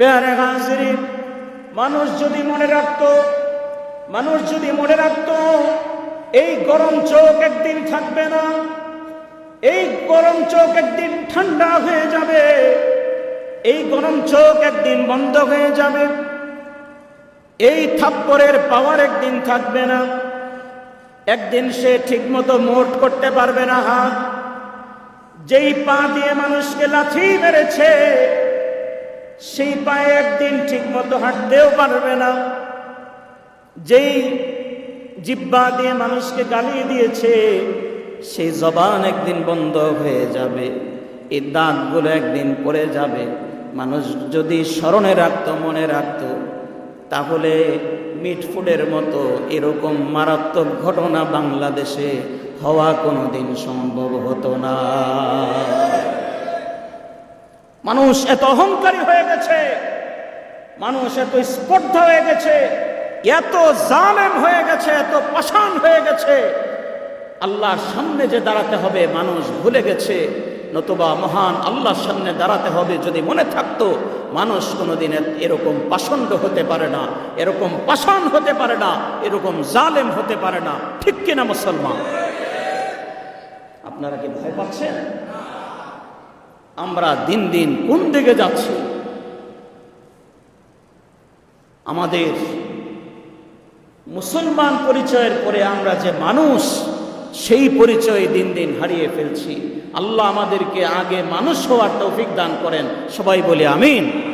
পেয়ারে হাজিরি মানুষ যদি মনে রাখত, মানুষ যদি মনে রাখত, এই গরম চোখ একদিন থাকবে না, এই গরম চোখ একদিন ঠান্ডা হয়ে যাবে, এই গরম চোখ একদিন বন্ধ হয়ে যাবে, এই থাপ্পরের পাওয়ার একদিন থাকবে না, একদিন সে ঠিকমতো মোট করতে পারবে না। হাত যেই পা দিয়ে মানুষকে লাথি মেরেছে সেই পায়ে একদিন ঠিকমতো হাঁটতেও পারবে না। যেই জিব্বা দিয়ে মানুষকে গালি দিয়েছে সেই জবান একদিন বন্ধ হয়ে যাবে এই দাঁতগুলো একদিন পড়ে যাবে। মানুষ যদি স্মরণে রাখত, মনে রাখতো, তাহলে মিটফুডের মতো এরকম মারাত্মক ঘটনা বাংলাদেশে হওয়া কোনোদিন সম্ভব হতো না। মানুষ এত অহংকারী হয়ে গেছে, মানুষ এত স্পর্ধা হয়ে গেছে, এত জালেম হয়ে গেছে, এত পাষাণ হয়ে গেছে। আল্লাহর সামনে যে দাঁড়াতে হবে, মানুষ ভুলে গেছে, নতুবা মহান আল্লাহর সামনে দাঁড়াতে হবে। যদি মনে থাকতো, মানুষ কোনোদিন এরকম পাষণ্ড হতে পারে না, এরকম পাষাণ হতে পারে না, এরকম জালেম হতে পারে না। ঠিক কিনা মুসলমান? আপনারা কি ভয় পাচ্ছেন? আমরা দিন দিন কোন দিকে যাচ্ছি? আমাদের মুসলমান পরিচয়ের পরে আমরা যে মানুষ, সেই পরিচয় দিন দিন হারিয়ে ফেলছি। আল্লাহ আমাদেরকে আগে মানুষ হওয়ার তৌফিক দান করেন। সবাই বলে আমিন।